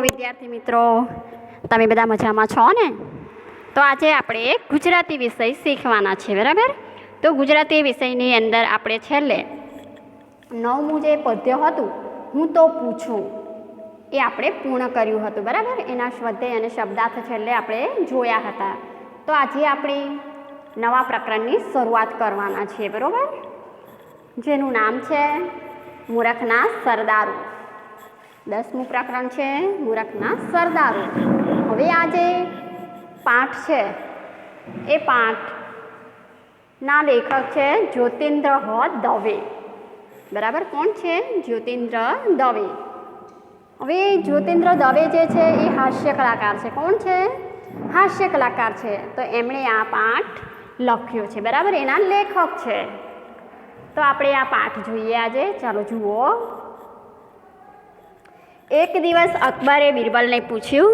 વિદ્યાર્થી મિત્રો, તમે બધા મજામાં છો ને? તો આજે આપણે ગુજરાતી વિષય શીખવાના છે, બરાબર? તો ગુજરાતી વિષયની અંદર આપણે છેલ્લે નવમું જે પદ્ય હતું, હું તો પૂછું, એ આપણે પૂર્ણ કર્યું હતું, બરાબર? એના સ્વાધ્યાય અને શબ્દાર્થ છેલ્લે આપણે જોયા હતા. તો આજે આપણે નવા પ્રકરણની શરૂઆત કરવાના છીએ, બરાબર? જેનું નામ છે મૂરખના સરદારો. દસમું પ્રકરણ છે, મૂરખના સરદારો. હવે આ જે પાઠ છે. એ પાઠના લેખક છે જ્યોતિન્દ્ર હ દવે. બરાબર? કોણ છે? જ્યોતિન્દ્ર દવે. હવે જ્યોતિન્દ્ર દવે જે છે એ હાસ્ય કલાકાર છે. કોણ છે? હાસ્ય કલાકાર છે. તો એમણે આ પાઠ લખ્યો છે. બરાબર? એના લેખક છે. તો આપણે આ પાઠ જોઈએ આજે. ચાલો જુઓ. એક દિવસ અકબરે બિરબલને પૂછ્યું,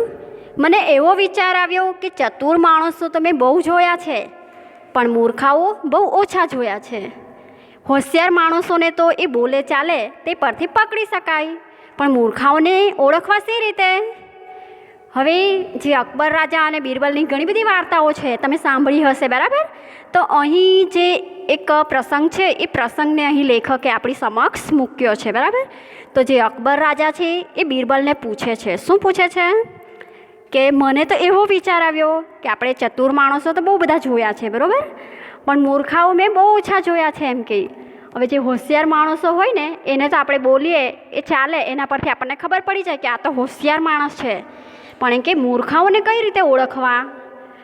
મને એવો વિચાર આવ્યો કે ચતુર માણસો તમે બહુ જોયા છે, પણ મૂર્ખાઓ બહુ ઓછા જોયા છે. હોશિયાર માણસોને તો એ બોલે ચાલે તે પરથી પકડી શકાય, પણ મૂર્ખાઓને ઓળખવા સી રીતે? હવે જે અકબર રાજા અને બિરબલની ઘણી બધી વાર્તાઓ છે, તમે સાંભળી હશે, બરાબર? તો અહીં જે એક પ્રસંગ છે, એ પ્રસંગને અહીં લેખકે આપણી સમક્ષ મૂક્યો છે, બરાબર? તો જે અકબર રાજા છે, એ બિરબલને પૂછે છે. શું પૂછે છે? કે મને તો એવો વિચાર આવ્યો કે આપણે ચતુર માણસો તો બહુ બધા જોયા છે, બરાબર? પણ મૂર્ખાઓ મેં બહુ ઓછા જોયા છે એમ કે હવે જે હોશિયાર માણસો હોય ને, એને તો આપણે બોલીએ, એ ચાલે, એના પરથી આપણને ખબર પડી જાય કે આ તો હોશિયાર માણસ છે. પણ એમ કે મૂર્ખાઓને કઈ રીતે ઓળખવા?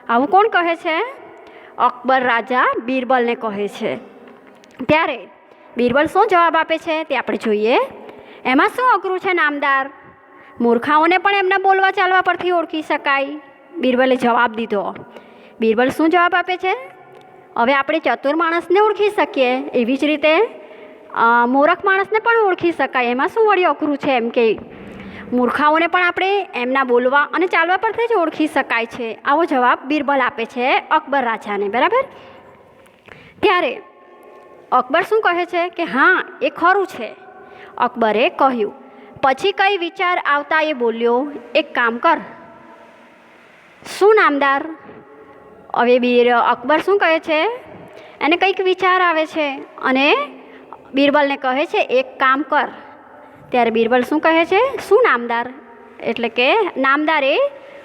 આવું કોણ કહે છે? અકબર રાજા બિરબલને કહે છે. ત્યારે બિરબલ શું જવાબ આપે છે તે આપણે જોઈએ. એમાં શું અઘરું છે નામદાર? મૂર્ખાઓને પણ એમના બોલવા ચાલવા પરથી ઓળખી શકાય. બિરબલે જવાબ દીધો. બિરબલ શું જવાબ આપે છે? હવે આપણે ચતુર માણસને ઓળખી શકીએ. એવી જ રીતે મૂરખ માણસને પણ ઓળખી શકાય. એમાં શું વળી અઘરું છે એમ કે મૂર્ખાઓને પણ આપણે એમના બોલવા અને ચાલવા પરથી જ ઓળખી શકાય છે. આવો જવાબ બિરબલ આપે છે અકબર રાજાને. બરાબર? ત્યારે અકબર શું કહે છે કે, હા, એ ખરું છે. અકબરે કહ્યું, પછી કઈ વિચાર આવતા એ બોલ્યો? એક કામ કર. શું નામદાર? હવે બીર અકબર શું કહે છે? એને કંઈક વિચાર આવે છે અને બિરબલને કહે છે, એક કામ કર. ત્યારે બિરબલ શું કહે છે? શું નામદાર? એટલે કે, નામદાર એ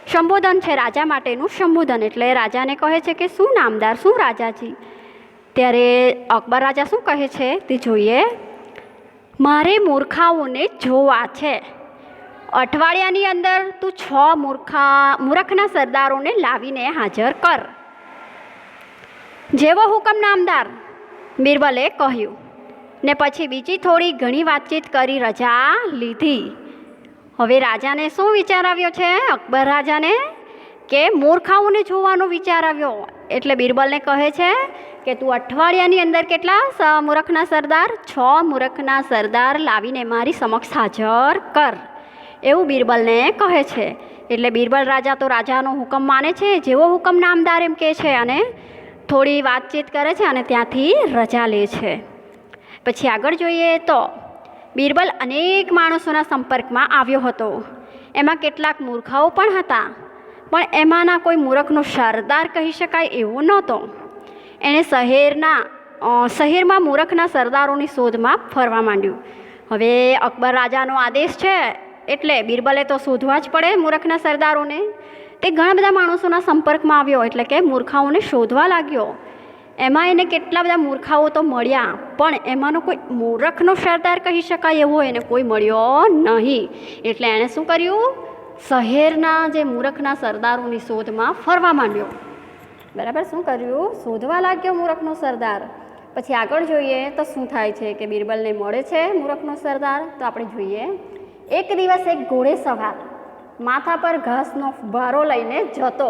સંબોધન છે રાજા માટેનું સંબોધન. એટલે રાજાને કહે છે કે, શું નામદાર? શું રાજાજી? ત્યારે અકબર રાજા શું કહે છે તે જોઈએ. મારે મૂર્ખાઓને જોવા છે. અઠવાડિયાની અંદર તું છ મૂર્ખા, મૂર્ખના સરદારોને લાવીને હાજર કર. જેવો હુકમ નામદાર બિરબલે કહ્યું. ને પછી બીજી થોડી ઘણી વાતચીત કરી રજા લીધી. હવે રાજાને શું વિચાર આવ્યો છે? અકબર રાજાને કે મૂર્ખાઓને જોવાનો વિચાર આવ્યો? એટલે બિરબલને કહે છે કે તું અઠવાડિયાની અંદર કેટલા મૂરખના સરદાર? છ મૂરખના સરદાર લાવીને મારી સમક્ષ હાજર કર. એવું બિરબલને કહે છે. એટલે બિરબલ રાજા તો રાજાનો હુકમ માને છે, જેવો હુકમ નામદાર એમ કહે છે અને થોડી વાતચીત કરે છે અને ત્યાંથી રજા લે છે. પછી આગળ જોઈએ તો, બિરબલ અનેક માણસોના સંપર્કમાં આવ્યો હતો. એમાં કેટલાક મૂર્ખાઓ પણ હતા. પણ એમાંના કોઈ મૂરખનો સરદાર કહી શકાય એવો નહોતો. એણે શહેરના શહેરમાં મૂરખના સરદારોની શોધમાં ફરવા માંડ્યું. હવે અકબર રાજાનો આદેશ છે, એટલે બિરબલે તો શોધવા જ પડે મૂરખના સરદારોને. તે ઘણા બધા માણસોના સંપર્કમાં આવ્યો, એટલે કે મૂર્ખાઓને શોધવા લાગ્યો. એમાં એને કેટલા બધા મૂર્ખાઓ તો મળ્યા, પણ એમાંનો કોઈ મૂરખનો સરદાર કહી શકાય એવો એને કોઈ મળ્યો નહીં. એટલે એણે શું કર્યું? શહેરના જે મૂરખના સરદારોની શોધમાં ફરવા માંડ્યો. બરાબર, શું કર્યું? શોધવા લાગ્યો મૂરખનો સરદાર. પછી આગળ જોઈએ તો શું થાય છે કે બિરબલને મળે છે મૂરખનો સરદાર? તો આપણે જોઈએ. એક દિવસ એક ઘોડે સવાર માથા પર ઘાસનો ભારો લઈને જતો.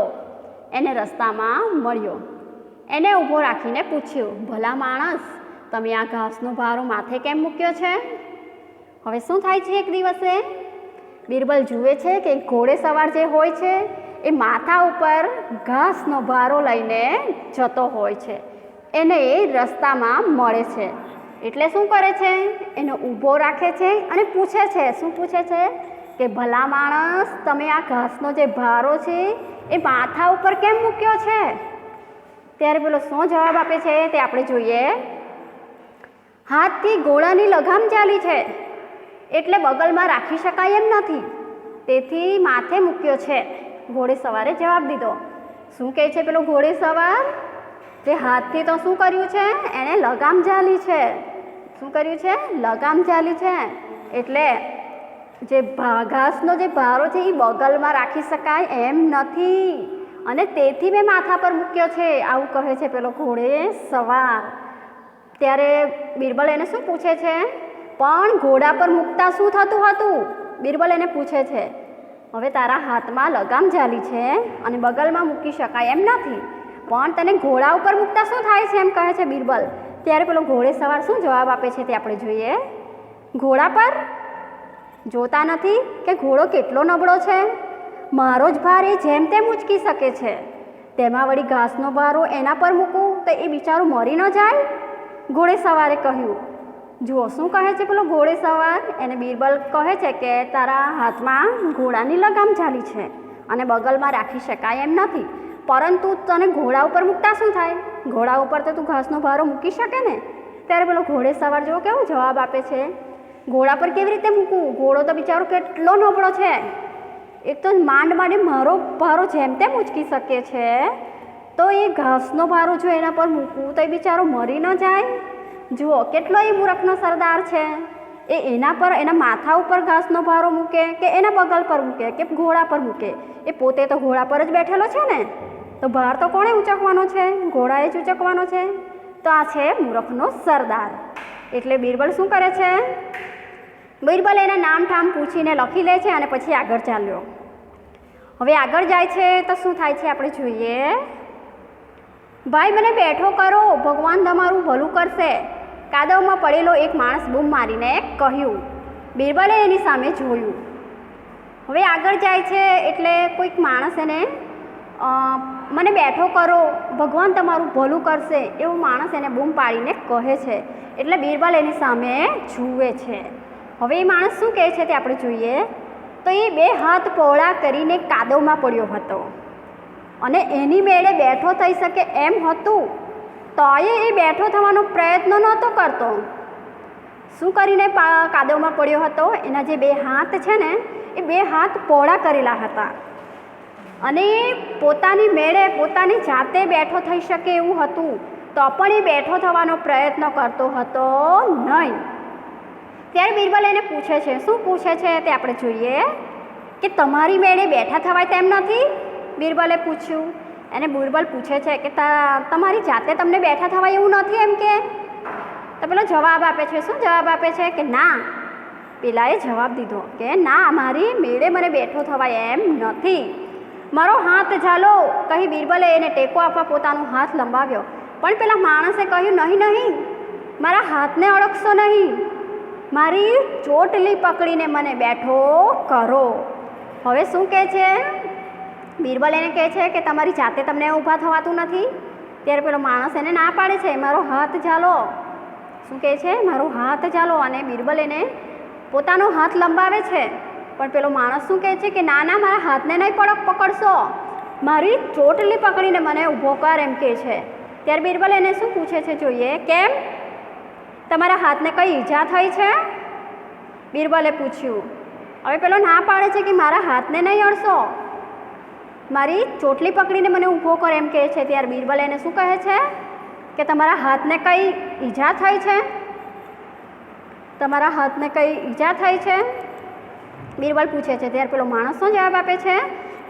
એને રસ્તામાં મળ્યો. એને ઊભો રાખીને પૂછ્યું, ભલા માણસ, તમે આ ઘાસનો ભારો માથે કેમ મૂક્યો છે? હવે શું થાય છે એક દિવસે? બિરબલ જુએ છે કે ઘોડે સવાર જે હોય છે એ માથા ઉપર ઘાસનો ભારો લઈને જતો હોય છે. એને એ રસ્તામાં મળે છે. એટલે શું કરે છે? એને ઊભો રાખે છે અને પૂછે છે, શું પૂછે છે? કે ભલા માણસ, તમે આ ઘાસનો જે ભારો છે એ માથા ઉપર કેમ મૂક્યો છે? ત્યારે પેલો શું જવાબ આપે છે તે આપણે જોઈએ. હાથથી ઘોડાની લગામ ચાલી છે. એટલે બગલમાં રાખી શકાય એમ નથી. તેથી માથે મૂક્યો છે. ઘોડે સવારે જવાબ દીધો. શું કહે છે પેલો ઘોડે સવાર? જે હાથથી તો શું કર્યું છે? એણે લગામ ઝાલી છે. શું કર્યું છે? લગામ ઝાલી છે. એટલે જે ઘાસનો જે ભારો છે એ બગલમાં રાખી શકાય એમ નથી. અને તેથી મેં માથા પર મૂક્યો છે. આવું કહે છે પેલો ઘોડે સવાર. ત્યારે બિરબલ એને શું પૂછે છે? પણ ઘોડા પર મૂકતા શું થતું હતું? બિરબલ એને પૂછે છે. હવે તારા હાથમાં લગામ ઝાલી છે અને બગલમાં મૂકી શકાય એમ નથી. પણ તને ઘોડા ઉપર મૂકતા શું થાય છે એમ કહે છે બિરબલ? ત્યારે પેલો ઘોડે સવાર શું જવાબ આપે છે તે આપણે જોઈએ. ઘોડા પર? જોતા નથી કે ઘોડો કેટલો નબળો છે? મારો જ ભાર એ જેમ તેમ ઉચકી શકે છે. તેમાં વળી ઘાસનો ભારો એના પર મૂકું તો એ બિચારો મરી ન જાય? ઘોડે સવારે કહ્યું જુઓ, શું કહે છે પેલો ઘોડે સવાર? એને બિરબલ કહે છે કે, તારા હાથમાં ઘોડાની લગામ ચાલી છે અને બગલમાં રાખી શકાય એમ નથી. પરંતુ તને ઘોડા ઉપર મૂકતા શું થાય? ઘોડા ઉપર તો તું ઘાસનો ભારો મૂકી શકે ને? ત્યારે પેલો ઘોડે સવાર જેવો કેવો જવાબ આપે છે. ઘોડા પર કેવી રીતે મૂકવું ઘોડો તો બિચારો કેટલો નબળો છે. એક તો માંડ માંડે મારો ભારો જેમ તેમ ઉચકી શકે છે. તો એ ઘાસનો ભારો જો એના પર મૂકવું તો એ બિચારો મરી ન જાય. જુઓ, કેટલો એ મૂરખનો સરદાર છે? એ એના પર, એના માથા ઉપર ઘાસનો ભારો મૂકે કે એના બગલ પર મૂકે કે ઘોડા પર મૂકે? એ પોતે તો ઘોડા પર જ બેઠેલો છે ને? તો ભાર તો કોણે ઉંચકવાનો છે? ઘોડાએ જ ઉંચકવાનો છે? તો આ છે મૂરખનો સરદાર. એટલે બિરબલ શું કરે છે? બિરબલ એના નામ ઠામ પૂછીને લખી લે છે અને પછી આગળ ચાલ્યો. હવે આગળ જાય છે તો શું થાય છે આપણે જોઈએ. ભાઈ, મને બેઠો કરો, ભગવાન તમારું ભલું કરશે. કાદવમાં પડેલો એક માણસ બૂમ મારીને કહ્યું, બિરબલે એની સામે જોયું. હવે આગળ જાય છે એટલે કોઈક માણસ એને મને બેઠો કરો, ભગવાન તમારું ભલું કરશે. એવું માણસ એને બૂમ પાડીને કહે છે એટલે બિરબલ એની સામે જુએ છે. હવે એ માણસ શું કહે છે તે આપણે જોઈએ. તો એ બે હાથ પહોળા કરીને કાદવમાં પડ્યો હતો. અને એની મેળે બેઠો થઈ શકે એમ હતું. તોય એ બેઠો થવાનો પ્રયત્ન નહોતો કરતો. શું કરીને કાદવમાં પડ્યો હતો? એના જે બે હાથ છે ને, એ બે હાથ પહોળા કરેલા હતા. અને એ પોતાની મેળે પોતાની જાતે બેઠો થઈ શકે એવું હતું, તો પણ એ બેઠો થવાનો પ્રયત્ન કરતો હતો નહીં. ત્યારે બિરબલ એને પૂછે છે, શું પૂછે છે તે આપણે જોઈએ? કે તમારી મેળે બેઠા થવાય તેમ નથી? બિરબલે પૂછ્યું. એને બિરબલ પૂછે છે કે તમારી જાતે તમને બેઠા થવાય એવું નથી એમ કે? તો પેલો જવાબ આપે છે, શું જવાબ આપે છે? કે ના. પેલાએ જવાબ દીધો કે, ના, મારી મેળે મને બેઠો થવાય એમ નથી. મારો હાથ ઝાલો, કહી બિરબલે એને ટેકો આપવા પોતાનો હાથ લંબાવ્યો. પણ પેલા માણસે કહ્યું, નહીં નહીં, મારા હાથને અડકશો નહીં. મારી ચોટલી પકડીને મને બેઠો કરો. હવે શું કહે છે? બિરબલ એને કહે છે કે તમારી જાતે તમને ઊભા થવાતું નથી. ત્યારે પેલો માણસ એને ના પાડે છે, મારો હાથ ઝાલો. શું કહે છે? મારો હાથ ઝાલો. અને બિરબલ એને પોતાનો હાથ લંબાવે છે. પણ પેલો માણસ શું કહે છે કે, ના ના, મારા હાથને નહીં પડક પકડશો. મારી ચોટલી પકડીને મને ઊભો કર, એમ કહે છે. ત્યારે બિરબલ એને શું પૂછે છે જોઈએ? કેમ? તમારા હાથને કઈ ઈજા થઈ છે? બિરબલે પૂછ્યું. હવે પેલો ના પાડે છે કે, મારા હાથને નહીં અડશો. મારી ચોટલી પકડીને મને ઊભો કર એમ કહે છે ત્યારે બિરબલ એને શું કહે છે? કે તમારા હાથને કંઈ ઈજા થઈ છે? તમારા હાથને કંઈ ઈજા થઈ છે? બિરબલ પૂછે છે ત્યારે પેલો માણસ શું જવાબ આપે છે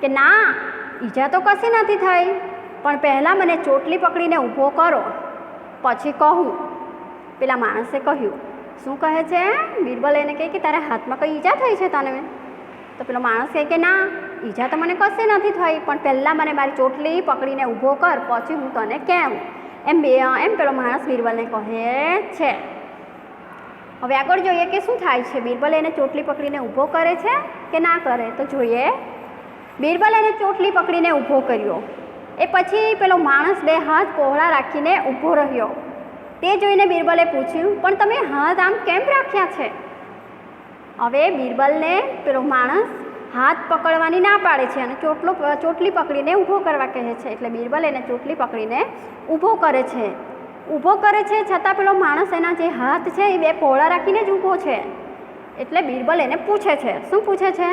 કે ના, ઈજા તો કશી નથી થઈ, પણ પહેલાં મને ચોટલી પકડીને ઊભો કરો, પછી કહું. પેલા માણસે કહ્યું, શું કહે છે? બિરબલ એને કહે કે તારા હાથમાં કંઈ ઈજા થઈ છે તને? તો પેલો માણસ કહે કે ના ઈજા તો મને કશે નથી થઈ, પણ પહેલાં મને મારી ચોટલી પકડીને ઊભો કર, પછી હું તને કેમ એમ બે, એમ પેલો માણસ બિરબલને કહે છે. હવે આગળ જોઈએ કે શું થાય છે. બિરબલ એને ચોટલી પકડીને ઊભો કરે છે કે ના કરે? તો જોઈએ. બિરબલ એને ચોટલી પકડીને ઊભો કર્યો. એ પછી પેલો માણસ બે હાથ પહોળા રાખીને ઊભો રહ્યો. તે જોઈને બિરબલે પૂછ્યું, પણ તમે હાથ આમ કેમ રાખ્યા છે? હવે બિરબલને પેલો માણસ હાથ પકડવાની ના પાડે છે અને ચોટલો ચોટલી પકડીને ઊભો કરવા કહે છે. એટલે બિરબલ એને ચોટલી પકડીને ઊભો કરે છે. ઊભો કરે છે છતાં પેલો માણસ એના જે હાથ છે એ બે પહોળા રાખીને જ ઊભો છે. એટલે બિરબલ એને પૂછે છે. શું પૂછે છે?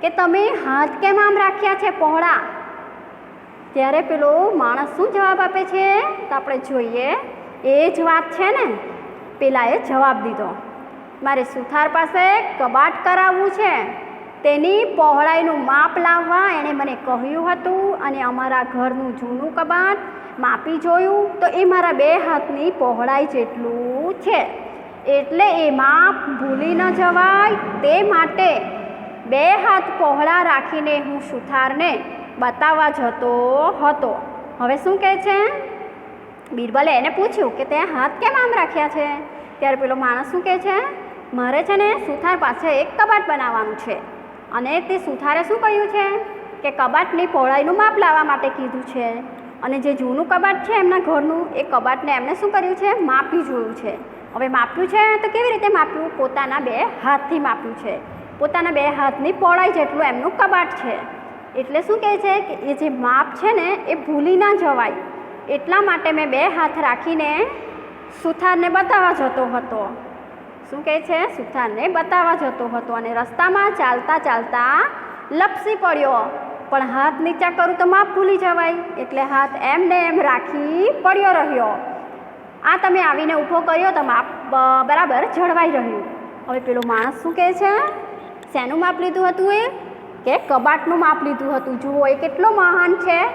કે તમે હાથ કેમ આમ રાખ્યા છે પહોળા? ત્યારે પેલો માણસ શું જવાબ આપે છે? તો આપણે જોઈએ. એ જ વાત છે ને? પેલાએ જવાબ દીધો. મારે સુથાર પાસે કબાટ કરાવવું છે. તેની પહોળાઈનું માપ લાવવા એણે મને કહ્યું હતું અને અમારા ઘરનું જૂનું કબાટ માપી જોયું તો એ મારા બે હાથની પહોળાઈ જેટલું છે. એટલે એ માપ ભૂલી ન જવાય તે માટે બે હાથ પહોળા રાખીને હું સુથારને બતાવવા જતો હતો. હવે શું કહે છે? બિરબલે એને પૂછ્યું કે તે હાથ કેમ આમ રાખ્યા છે? ત્યારે પેલો માણસ શું કહે છે? મારે છે ને સુથાર પાસે એક કબાટ બનાવવાનું છે. અને તે સુથારે શું કહ્યું છે? કે કબાટની પહોળાઈનું માપ લાવવા માટે કીધું છે. અને જે જૂનું કબાટ છે એમના ઘરનું, એ કબાટને એમણે શું કર્યું છે? માપી જોયું છે. હવે માપ્યું છે તો કેવી રીતે માપ્યું? પોતાના બે હાથથી માપ્યું છે. પોતાના બે હાથની પહોળાઈ જેટલું એમનું કબાટ છે. એટલે શું કહે છે કે એ જે માપ છે ને, એ ભૂલી ના જવાય. એટલા માટે મેં બે હાથ રાખીને સુથારને બતાવવા જતો હતો. શું કહે છે? સુથારને બતાવવા જતો હતો અને રસ્તામાં ચાલતા ચાલતા લપસી પડ્યો. પણ હાથ નીચા કરું તો માપ ભૂલી જવાય. એટલે હાથ એમને એમ રાખી પડ્યો રહ્યો. આ તમે આવીને ઊભો કર્યો તો માપ બરાબર જળવાઈ રહ્યું. હવે પેલો માણસ શું કહે છે? શેનું માપ લીધું હતું એ? કે કબાટનું માપ લીધું હતું. જુઓ એ કેટલો મહાન છે.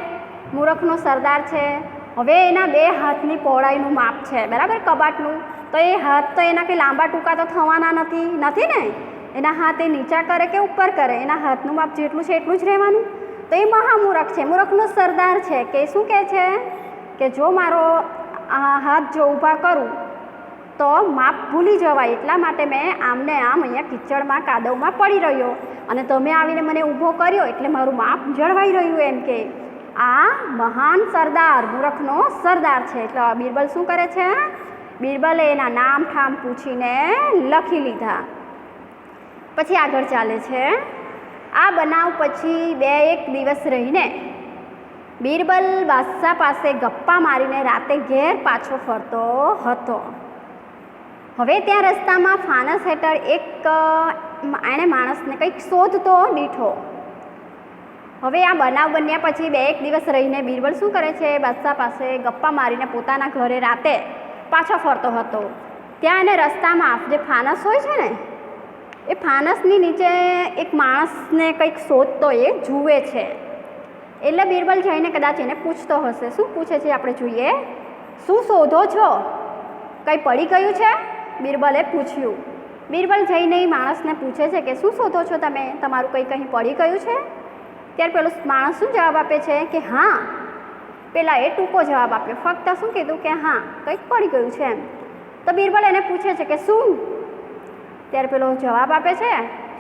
મૂરખનો સરદાર છે. હવે એના બે હાથની પહોળાઈનું માપ છે. બરાબર? કબાટનું. તો એ હાથ તો એના કંઈ લાંબા ટૂંકા તો થવાના નથી નથી ને? એના હાથ એ નીચા કરે કે ઉપર કરે? એના હાથનું માપ જેટલું છે એટલું જ રહેવાનું? તો એ મહામૂરખ છે. મૂરખનો સરદાર છે કે શું કહે છે? કે જો મારો આ હાથ જો ઊભા કરું, તો માપ ભૂલી જવાય. એટલા માટે મેં આમને આમ અહીંયા કિચડમાં, કાદવમાં પડી રહ્યો. અને તમે આવીને મને ઊભો કર્યો એટલે મારું માપ જળવાઈ રહ્યું એમ કે આ મહાન સરદાર, મૂરખનો સરદાર છે. એટલે બીરબલ બિરબલ શું કરે છે? બિરબલે એના નામ ઠામ પૂછીને લખી લીધા. પછી આગળ ચાલે છે, આ બનાવ પછી બે એક દિવસ રહીને બિરબલ બાદશાહ પાસે ગપ્પા મારીને રાતે ઘેર પાછો ફરતો હતો. હવે ત્યાં રસ્તામાં ફાનસ હેઠળ એક, એણે માણસને કંઈક શોધતો દીઠો. હવે આ બનાવ બન્યા પછી બે એક દિવસ રહીને બિરબલ શું કરે છે? બાદશાહ પાસે ગપ્પા મારીને પોતાના ઘરે રાતે પાછો ફરતો હતો. ત્યાં એને રસ્તામાં જે ફાનસ હોય છે ને, એ ફાનસની નીચે એક માણસને કંઈક શોધતો એ જુએ છે. એટલે બિરબલ જઈને કદાચ એને પૂછતો હશે. શું પૂછે છે આપણે જોઈએ? શું શોધો છો? કંઈ પડી ગયું છે? બિરબલે પૂછ્યું. બિરબલ જઈને એ માણસને પૂછે છે કે શું શોધો છો તમે? તમારું કંઈ કંઈ પડી ગયું છે? ત્યારે પેલો માણસ શું જવાબ આપે છે? કે હા પેલા એ ટૂંકો જવાબ આપ્યો. ફક્ત શું કીધું કે હા, કંઈક પડી ગયું છે એમ. તો બિરબલ એને પૂછે છે કે શું? ત્યારે પેલો જવાબ આપે છે,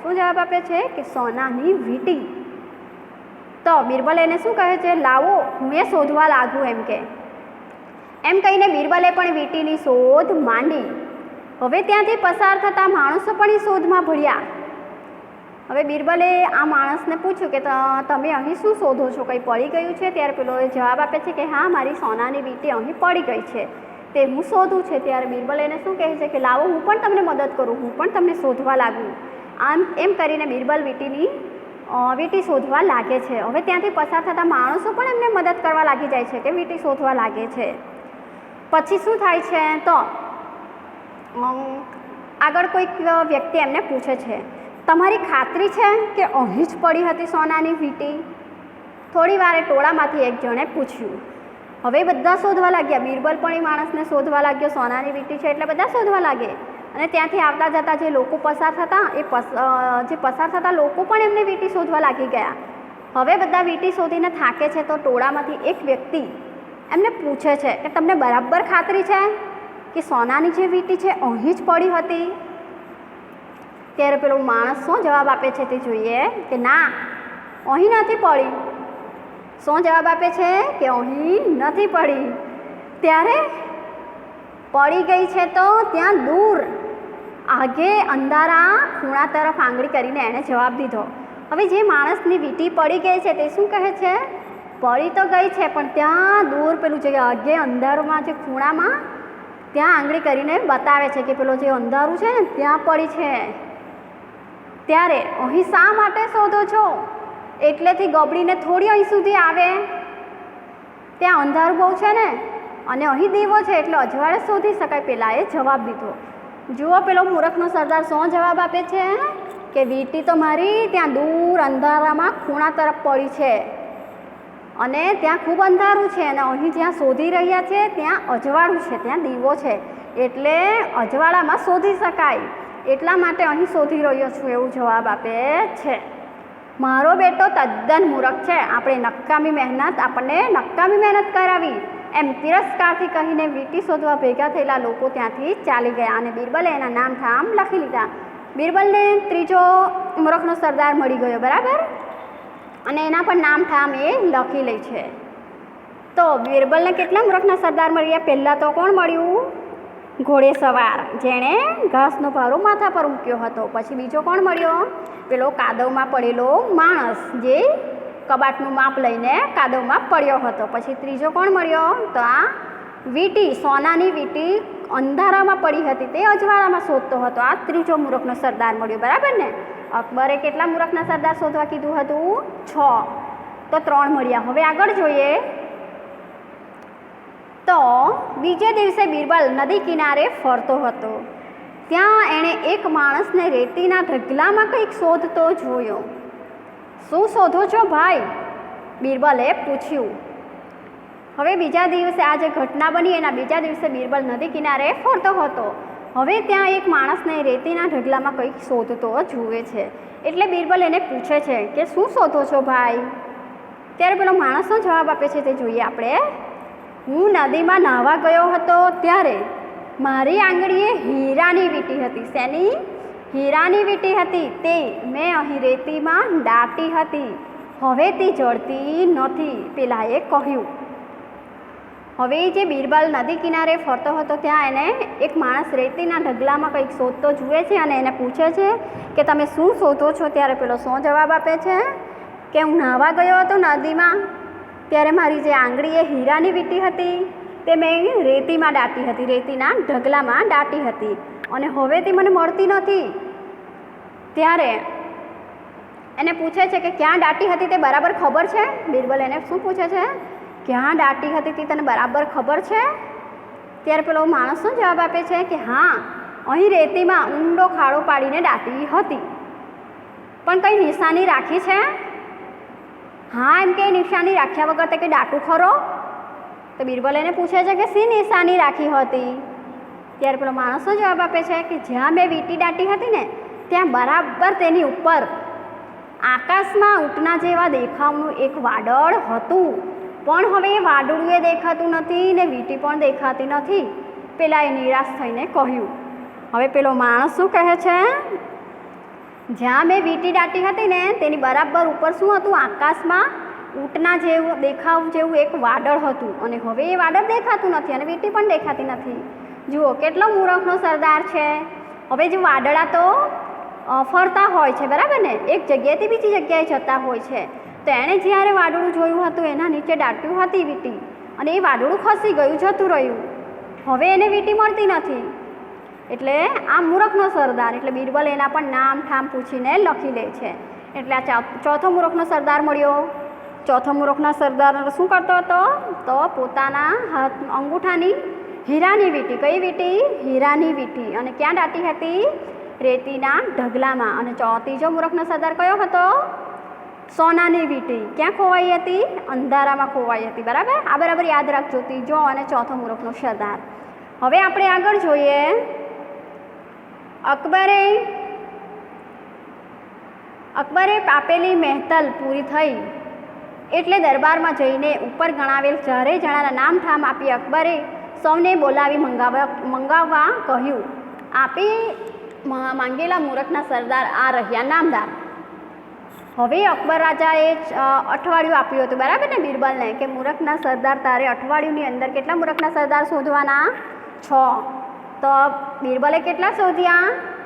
શું જવાબ આપે છે? કે સોનાની વીંટી. તો બિરબલ એને શું કહે છે? લાવો હું એ શોધવા લાગું એમ કે. એમ કહીને બિરબલે પણ વીંટીની શોધ માંડી. હવે ત્યાંથી પસાર થતા માણસો પણ એ શોધમાં ભળ્યા. હવે બિરબલે આ માણસને પૂછ્યું કે તમે અહીં શું શોધો છો? કંઈ પડી ગયું છે? ત્યારે પેલો એ જવાબ આપે છે કે હા, મારી સોનાની વીંટી અહીં પડી ગઈ છે. તે હું શોધું છે? ત્યારે બિરબલ એને શું કહે છે કે લાવો, હું પણ તમને મદદ કરું, હું પણ તમને શોધવા લાગું. આમ એમ કરીને બિરબલ વીંટીની વીંટી શોધવા લાગે છે. હવે ત્યાંથી પસાર થતા માણસો પણ એમને મદદ કરવા લાગી જાય છે કે વીંટી શોધવા લાગે છે. પછી શું થાય છે? તો આગળ કોઈક વ્યક્તિ એમને પૂછે છે. તમારી ખાતરી છે કે અહીં જ પડી હતી સોનાની વીંટી? થોડી વારે ટોળામાંથી એક જણે પૂછ્યું, હવે બધા શોધવા લાગ્યા? બિરબલ પણ એ માણસને શોધવા લાગ્યો, સોનાની વીંટી છે એટલે બધા શોધવા લાગે? અને ત્યાંથી આવતા જતા જે લોકો પસાર થતા, એ જે પસાર થતા લોકો પણ એમને વીંટી શોધવા લાગી ગયા. હવે બધા વીંટી શોધીને થાકે છે તો ટોળામાંથી એક વ્યક્તિ એમને પૂછે છે કે, તમને બરાબર ખાતરી છે કે સોનાની જે વીંટી છે, અહીં જ પડી હતી? ત્યારે પેલો માણસ શું જવાબ આપે છે તે જોઈએ કે ના, અહીં નથી પડી. શું જવાબ આપે છે કે અહીં નથી પડી? ત્યારે પડી ગઈ છે તો ત્યાં દૂર. આગે અંધારા ખૂણા તરફ આંગળી કરીને એણે જવાબ દીધો. હવે જે માણસની વીંટી પડી ગઈ છે તે શું કહે છે? પડી તો ગઈ છે, પણ ત્યાં દૂર પેલું જે આગે અંધારોમાં જે ખૂણામાં ત્યાં આંગળી કરીને બતાવે છે કે પેલો જે અંધારું છે ને, ત્યાં પડી છે. ત્યારે અહીં શા માટે શોધો છો? એટલેથી ગબડીને થોડી અહીં સુધી આવે. ત્યાં અંધારું બહુ છે ને? અને અહીં દીવો છે એટલે અજવાળે શોધી શકાય. પેલા એ જવાબ દીધો. જુઓ પેલો મૂરખનો સરદાર શું જવાબ આપે છે? કે વીંટી તો મારી ત્યાં દૂર અંધારામાં ખૂણા તરફ પડી છે. અને ત્યાં ખૂબ અંધારું છે અને અહીં જ્યાં શોધી રહ્યા છે ત્યાં અજવાળું છે, ત્યાં દીવો છે. એટલે અજવાળામાં શોધી શકાય. એટલા માટે અહીં શોધી રહ્યો છું, એવું જવાબ આપે છે. મારો બેટો તદ્દન મૂરખ છે. આપણે નકામી મહેનત, આપણને નકામી મહેનત કરાવી. એમ તિરસ્કારથી કહીને વીંટી શોધવા ભેગા થયેલા લોકો ત્યાંથી ચાલી ગયા અને બિરબલે એના નામ ઠામ લખી લીધા. બિરબલને ત્રીજો મૂરખનો સરદાર મળી ગયો, બરાબર? અને એના પણ નામ ઠામ એ લખી લે છે. તો બિરબલને કેટલા મૂરખના સરદાર મળ્યા? પહેલાં તો કોણ મળ્યું? ઘોડેસવાર જેણે ઘાસનો ભારો માથા પર મૂક્યો હતો. પછી બીજો કોણ મળ્યો? પેલો કાદવમાં પડેલો માણસ, જે કબાટનું માપ લઈને કાદવમાં પડ્યો હતો. પછી ત્રીજો કોણ મળ્યો? તો આ વીંટી, સોનાની વીંટી અંધારામાં પડી હતી. તે અજવાળામાં શોધતો હતો. આ ત્રીજો મૂરખનો સરદાર મળ્યો. બરાબર ને? અકબરે કેટલા મૂરખના સરદાર શોધવા કીધું હતું? છ. તો ત્રણ મળ્યા. હવે આગળ જોઈએ. તો બીજે દિવસે બિરબલ નદી કિનારે ફરતો હતો. ત્યાં એણે એક માણસને રેતીના ઢગલામાં કંઈક શોધતો જોયો. શું શોધો છો ભાઈ? બિરબલે પૂછ્યું. હવે બીજા દિવસે આ જે ઘટના બની એના બીજા દિવસે બિરબલ નદી કિનારે ફરતો હતો. હવે ત્યાં એક માણસને રેતીના ઢગલામાં કંઈક શોધતો જુએ છે. એટલે બિરબલ એને પૂછે છે કે શું શોધો છો ભાઈ? ત્યારે પેલો માણસનો જવાબ આપે છે તે જોઈએ આપણે. હું નદીમાં નાહવા ગયો હતો ત્યારે મારી આંગળીએ હીરાની વીંટી હતી, શેની? હીરાની વીંટી હતી, તે મેં અહીં રેતીમાં દાટી હતી. હવે તે જળતી નથી, પેલાએ કહ્યું. હવે જે બિરબલ નદી કિનારે ફરતો હતો, ત્યાં એને એક માણસ રેતીના ઢગલામાં કંઈક શોધતો જુએ છે અને એને પૂછે છે કે તમે શું શોધો છો? ત્યારે પેલો શું જવાબ આપે છે કે હું નાહવા ગયો હતો નદીમાં. ત્યારે મારી જે આંગળી એ હીરાની વીંટી હતી, તે મેં રેતીમાં દાટી હતી, રેતીના ઢગલામાં દાટી હતી. અને હવે તે મને મળતી નથી. ત્યારે એને પૂછે છે કે ક્યાં દાટી હતી તે બરાબર ખબર છે? બિરબલ એને શું પૂછે છે? ક્યાં દાટી હતી તે તને બરાબર ખબર છે? ત્યારે પેલો માણસ શું જવાબ આપે છે કે હા, અહીં રેતીમાં ઊંડો ખાડો પાડીને દાટી હતી. પણ કંઈ નિશાની રાખી છે? હા, એમ કે નિશાની રાખ્યા વગર તે કે દાટું ખરો? તો બિરબલ એને પૂછે છે કે શી નિશાની રાખી હતી? ત્યારે પેલો માણસો જવાબ આપે છે કે જ્યાં મેં વીંટી દાટી હતી ને, ત્યાં બરાબર તેની ઉપર. આકાશમાં ઊંટના જેવા દેખાવનું એક વાદળ હતું. પણ હવે એ વાદળું એ દેખાતું નથી ને વીંટી પણ દેખાતી નથી. પેલા એ નિરાશ થઈને કહ્યું. હવે પેલો માણસ શું કહે છે? જ્યાં મેં વીંટી દાટી હતી ને, તેની બરાબર ઉપર શું હતું? આકાશમાં ઊંટના જેવું, દેખાવ જેવું એક વાદળ હતું. અને હવે એ વાદળ દેખાતું નથી અને વીંટી પણ દેખાતી નથી. જુઓ, કેટલો મૂરખનો સરદાર છે. હવે જે વાદળા તો ફરતા હોય છે, બરાબર ને? એક જગ્યાએથી બીજી જગ્યાએ જતા હોય છે. તો એણે જ્યારે વાદળું જોયું હતું, એના નીચે દાટ્યું હતી વીંટી. અને એ વાદળું ખસી ગયું, જતું રહ્યું. હવે એને વીંટી મળતી નથી. એટલે આ મૂરખનો સરદાર, એટલે બિરબલ એના પણ નામ ઠામ પૂછીને લખી લે છે. એટલે આ ચોથો મૂરખનો સરદાર મળ્યો. ચોથો મૂરખનો સરદાર શું કરતો હતો? તો પોતાના હાથ અંગૂઠાની હીરાની વીંટી. કઈ વીંટી? હીરાની વીંટી. અને ક્યાં દાટી હતી? રેતીના ઢગલામાં. અને ચો ત્રીજો મૂરખનો સરદાર કયો હતો? સોનાની વીંટી. ક્યાં ખોવાઈ હતી? અંધારામાં ખોવાઈ હતી. બરાબર? આ બરાબર યાદ રાખજો. ત્રીજો અને ચોથો મૂરખનો સરદાર. હવે આપણે આગળ જોઈએ. અકબરે અકબરે આપેલી મહેતલ પૂરી થઈ એટલે દરબારમાં જઈને ઉપર ગણાવેલ ચારેય જણાના નામ ઠામ આપી અકબરે સૌને બોલાવી મંગાવવા મંગાવવા કહ્યું. આપી માંગેલા મૂરખના સરદાર આ રહ્યા નામદાર. હવે અકબર રાજાએ અઠવાડિયું આપ્યું હતું. બરાબર ને બિરબલને? કે મૂરખના સરદાર તારે અઠવાડિયુંની અંદર કેટલા મૂરખના સરદાર શોધવાના? છ. તો બિરબલે કેટલા શોધ્યા?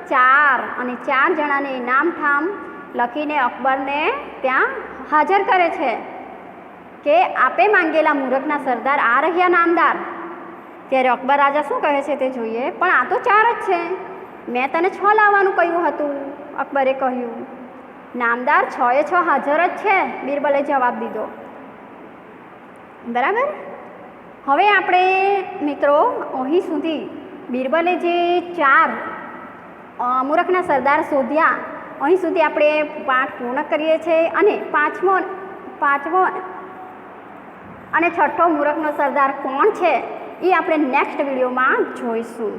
ચાર. અને ચાર જણાને નામ ઠામ લખીને અકબરને ત્યાં હાજર કરે છે કે આપે માંગેલા મૂરખના સરદાર આ રહ્યા નામદાર. ત્યારે અકબર રાજા શું કહે છે તે જોઈએ. પણ આ તો ચાર જ છે. મેં તને છ લાવવાનું કહ્યું હતું, અકબરે કહ્યું. નામદાર છ એ છ હાજર જ છે, બિરબલે જવાબ દીધો. બરાબર? હવે આપણે મિત્રો, અહીં સુધી બિરબલે જે ચાર મૂરખના સરદાર શોધ્યા, અહીં સુધી આપણે પાઠ પૂર્ણ કરીએ છીએ અને પાંચમો પાંચમો અને છઠ્ઠો મૂરખનો સરદાર કોણ છે એ આપણે નેક્સ્ટ વિડીયોમાં જોઈશું.